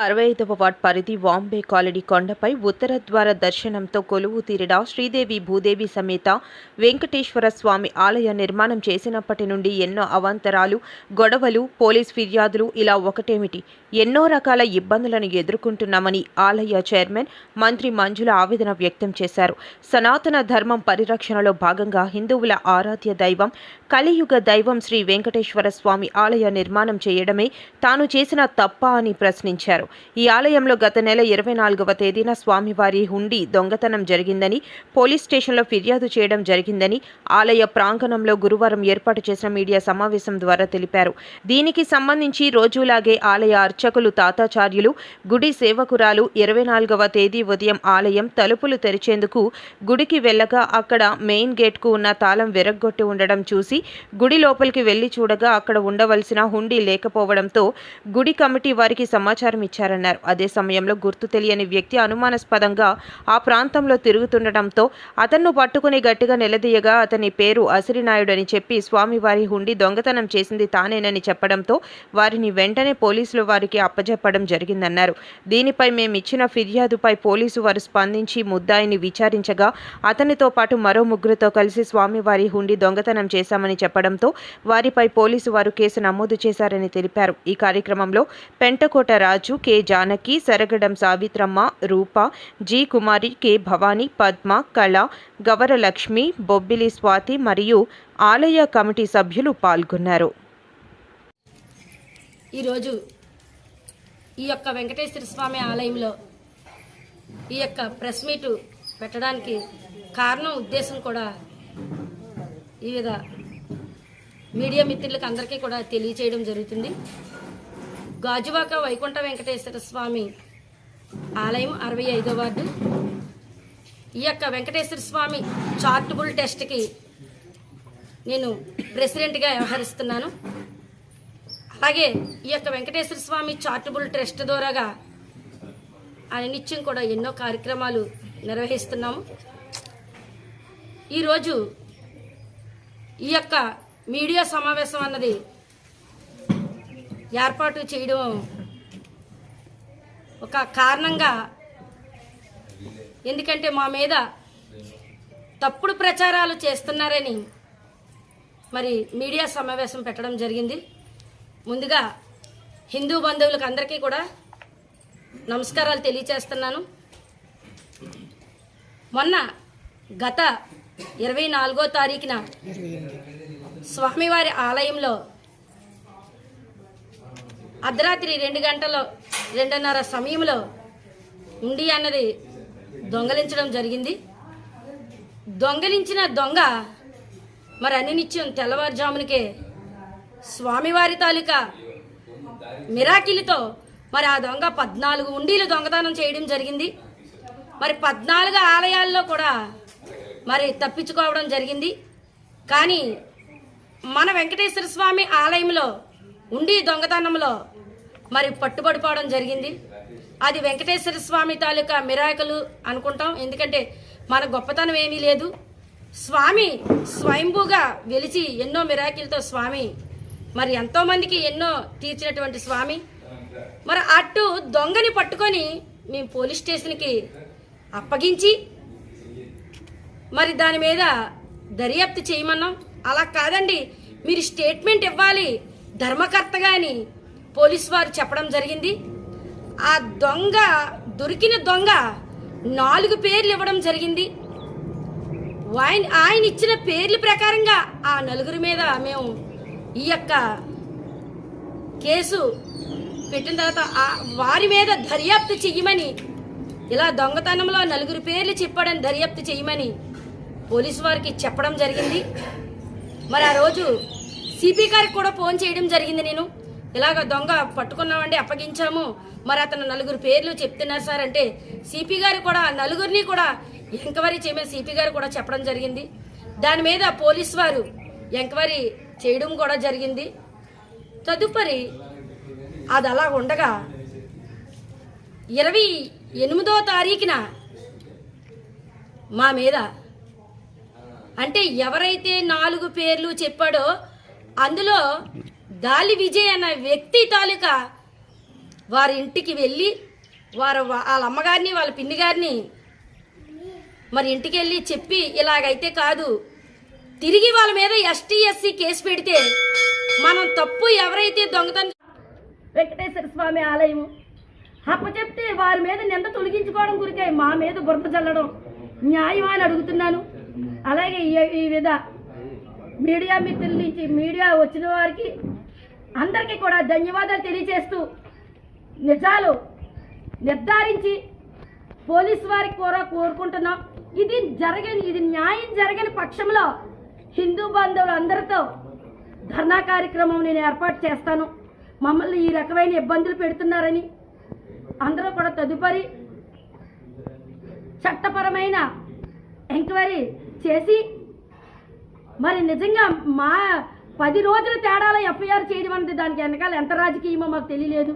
అరవై ఐదవ వార్డ్ పరిధి వాంబే కాలనీ కొండపై ఉత్తర ద్వార దర్శనంతో కొలువు తీరిన శ్రీదేవి భూదేవి సమేత వెంకటేశ్వర స్వామి ఆలయ నిర్మాణం చేసినప్పటి నుండి ఎన్నో అవాంతరాలు గొడవలు పోలీస్ ఫిర్యాదులు ఇలా ఒకటేమిటి? ఎన్నో రకాల ఇబ్బందులను ఎదుర్కొంటున్నామని ఆలయ చైర్మన్ మంత్రి మంజుల ఆవేదన వ్యక్తం చేశారు. సనాతన ధర్మం పరిరక్షణలో భాగంగా హిందువుల ఆరాధ్య దైవం కలియుగ దైవం శ్రీ వెంకటేశ్వర స్వామి ఆలయ నిర్మాణం చేయడమే తాను చేసిన తప్ప అని ప్రశ్నించారు. ఈ ఆలయంలో గత నెల ఇరవై నాలుగవ తేదీన స్వామివారి హుండీ దొంగతనం జరిగిందని పోలీస్ స్టేషన్లో ఫిర్యాదు చేయడం జరిగిందని ఆలయ ప్రాంగణంలో గురువారం ఏర్పాటు చేసిన మీడియా సమావేశం ద్వారా తెలిపారు. దీనికి సంబంధించి రోజులాగే ఆలయ అర్చకులు తాతాచార్యులు గుడి సేవకురాలు ఇరవై నాలుగవ తేదీ ఉదయం ఆలయం తలుపులు తెరిచేందుకు గుడికి వెళ్ళగా అక్కడ మెయిన్ గేట్కు ఉన్న తాళం విరగ్గొట్టి ఉండడం చూసి గుడి లోపలికి వెళ్ళి చూడగా అక్కడ ఉండవలసిన హుండీ లేకపోవడంతో గుడి కమిటీ వారికి సమాచారం ఇచ్చారన్నారు. అదే సమయంలో గుర్తు తెలియని వ్యక్తి అనుమానాస్పదంగా ఆ ప్రాంతంలో తిరుగుతుండటంతో అతన్ను పట్టుకుని గట్టిగా నిలదీయగా అతని పేరు అసిరినాయుడని చెప్పి స్వామివారి హుండీ దొంగతనం చేసింది తానేనని చెప్పడంతో వారిని వెంటనే పోలీసులు వారికి అప్పజెప్పడం జరిగిందన్నారు. దీనిపై మేమిచ్చిన ఫిర్యాదుపై పోలీసు వారు స్పందించి ముద్దాయిని విచారించగా అతనితో పాటు మరో ముగ్గురితో కలిసి స్వామివారి హుండీ దొంగతనం చేశామని చెప్పడంతో వారిపై పోలీసు వారు కేసు నమోదు చేశారని తెలిపారు. ఈ కార్యక్రమంలో Pentakota Raju K Janaki Saragadam Savitramma Rupa G Kumari K Bhavani Padma Kala Gavaralakshmi Bobbili Swathi మరియు ఆలయ కమిటీ సభ్యులు పాల్గొన్నారు. ఈరోజు ఈ యొక్క వెంకటేశ్వర స్వామి ఆలయంలో ఈ యొక్క ప్రెస్ మీటు పెట్టడానికి కారణం ఉద్దేశం కూడా వివిధ మీడియా మిత్రులకు అందరికీ కూడా తెలియచేయడం జరుగుతుంది. గాజువాక వైకుంఠ వెంకటేశ్వర స్వామి ఆలయం అరవై ఐదో వార్డు. ఈ యొక్క వెంకటేశ్వర స్వామి చార్టబుల్ టెస్ట్కి నేను ప్రెసిడెంట్గా వ్యవహరిస్తున్నాను. అలాగే ఈ యొక్క వెంకటేశ్వర స్వామి చార్టబుల్ ట్రస్ట్ ద్వారాగా ఆయన నిత్యం కూడా ఎన్నో కార్యక్రమాలు నిర్వహిస్తున్నాము. ఈరోజు ఈ యొక్క మీడియా సమావేశం అన్నది ఏర్పాటు చేయడం ఒక కారణంగా ఎందుకంటే మా మీద తప్పుడు ప్రచారాలు చేస్తున్నారని మరి మీడియా సమావేశం పెట్టడం జరిగింది. ముందుగా హిందూ బంధువులకు అందరికీ కూడా నమస్కారాలు తెలియచేస్తున్నాను. మొన్న గత ఇరవై నాలుగో తారీఖున స్వామివారి ఆలయంలో అర్ధరాత్రి రెండు గంటల రెండున్నర సమయంలో ఉండి అన్నది దొంగలించడం జరిగింది. దొంగలించిన దొంగ మరి అన్ని నిత్యం తెల్లవారుజామునికే స్వామివారి తాలూకా మిరాకిలితో మరి ఆ దొంగ పద్నాలుగు ఉండీలు దొంగతనం చేయడం జరిగింది. మరి పద్నాలుగు ఆలయాల్లో కూడా మరి తప్పించుకోవడం జరిగింది. కానీ మన వెంకటేశ్వర స్వామి ఆలయంలో ఉండి దొంగతనంలో మరి పట్టుబడిపోవడం జరిగింది. అది వెంకటేశ్వర స్వామి తాలూకా మిరాకులు అనుకుంటాం. ఎందుకంటే మన గొప్పతనం ఏమీ లేదు. స్వామి స్వయంభూగా వెలిచి ఎన్నో మిరాకిలతో స్వామి మరి ఎంతోమందికి ఎన్నో తీర్చినటువంటి స్వామి. మరి అటు దొంగని పట్టుకొని మేము పోలీస్ స్టేషన్కి అప్పగించి మరి దాని మీద దర్యాప్తు చేయమన్నాం. అలా కాదండి మీరు స్టేట్మెంట్ ఇవ్వాలి. ధర్మకర్తగా అని పోలీస్ వారు చెప్పడం జరిగింది. ఆ దొంగ దొరికిన దొంగ నాలుగు పేర్లు ఇవ్వడం జరిగింది. ఆయన ఆయన ఇచ్చిన పేర్ల ప్రకారంగా ఆ నలుగురి మీద మేము ఈ యొక్క కేసు పెట్టిన తర్వాత ఆ వారి మీద దర్యాప్తు చెయ్యమని ఇలా దొంగతనంలో నలుగురు పేర్లు చెప్పాడని దర్యాప్తు చేయమని పోలీసు వారికి చెప్పడం జరిగింది. మరి ఆ రోజు సిపి గారికి కూడా ఫోన్ చేయడం జరిగింది నేను. ఇలాగ దొంగ పట్టుకున్నామండి అప్పగించాము. మరి అతను నలుగురు పేర్లు చెప్తున్నారు సార్ అంటే సిపి గారు కూడా నలుగురిని కూడా ఎంక్వైరీ చేయమని సిపి గారు కూడా చెప్పడం జరిగింది. దాని మీద పోలీస్ వారు ఎంక్వైరీ చేయడం కూడా జరిగింది. తదుపరి అది అలా ఉండగా ఇరవై ఎనిమిదో తారీఖున మా మీద అంటే ఎవరైతే నాలుగు పేర్లు చెప్పాడో అందులో గాలి విజయ్ అన్న వ్యక్తి తాలూకా వారి ఇంటికి వెళ్ళి వారు వాళ్ళ అమ్మగారిని వాళ్ళ పిన్ని గారిని మరి ఇంటికి వెళ్ళి చెప్పి ఇలాగైతే కాదు. తిరిగి వాళ్ళ మీద ఎస్టీ ఎస్సీ కేసు పెడితే మనం తప్పు ఎవరైతే దొంగతనం వెంకటేశ్వర స్వామి ఆలయము. అప్పచెప్తే వారి మీద నింద తొలగించుకోవడం గురికే మా మీద బురద చల్లడం న్యాయం అని అడుగుతున్నాను. అలాగే ఈ- ఈ విధ మీడియా మిత్రుల నుంచి మీడియా వచ్చిన వారికి అందరికీ కూడా ధన్యవాదాలు తెలియజేస్తూ నిజాలు నిర్ధారించి పోలీసు వారికి కూడా కోరుకుంటున్నాం. ఇది జరగని ఇది న్యాయం జరగని పక్షంలో హిందూ బంధువులు అందరితో ధర్నా కార్యక్రమం నేను ఏర్పాటు చేస్తాను. మమ్మల్ని ఈ రకమైన ఇబ్బందులు పెడుతున్నారని అందరూ కూడా తదుపరి చట్టపరమైన ఎంక్వైరీ చేసి మరి నిజంగా మా పది రోజుల తేడాలో ఎఫ్ఐఆర్ చేయడం అనేది దానికి వెనకాల ఎంత రాజకీయమో మాకు తెలియలేదు.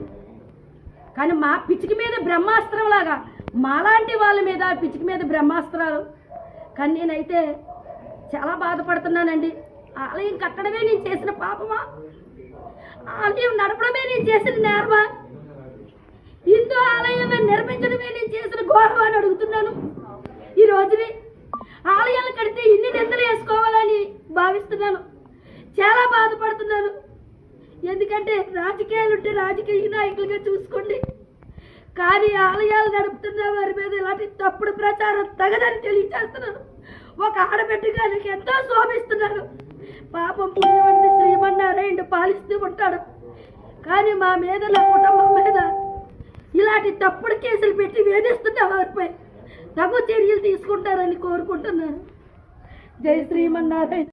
కానీ మా పిచ్చికి మీద బ్రహ్మాస్త్రం లాగా మాలాంటి వాళ్ళ మీద పిచ్చికి మీద బ్రహ్మాస్త్రాలు. కానీ నేనైతే చాలా బాధపడుతున్నానండి. ఆలయం కట్టడమే నేను చేసిన పాపమా? ఆలయం నడపడమే నేను చేసిన నేరమా? హిందూ ఆలయం నిర్మించడమే నేను చేసిన గౌరవాన్ని అడుగుతున్నాను. ఈ రోజుని ఆలయాలు కడితే ఇన్ని నిందలు వేసుకోవాలని భావిస్తున్నాను. చాలా బాధపడుతున్నాను. ఎందుకంటే రాజకీయాలు ఉంటే రాజకీయ నాయకులుగా చూసుకోండి. కానీ ఆలయాలు నడుపుతున్న వారి మీద ఇలాంటి తప్పుడు ప్రచారం తగదని తెలియచేస్తున్నాను. ఒక ఆడబిడ్డగా నాకు ఎంతో శోభిస్తున్నాను. పాపం పుణ్యవంతి శ్రీమన్నారాయణ పాలిస్తూ ఉంటాడు. కానీ మా మీద నా కుటుంబం మీద ఇలాంటి తప్పుడు కేసులు పెట్టి వేధిస్తున్న వారిపై తగు చర్యలు తీసుకుంటారని కోరుకుంటున్నాను. జై శ్రీమన్నారాయణ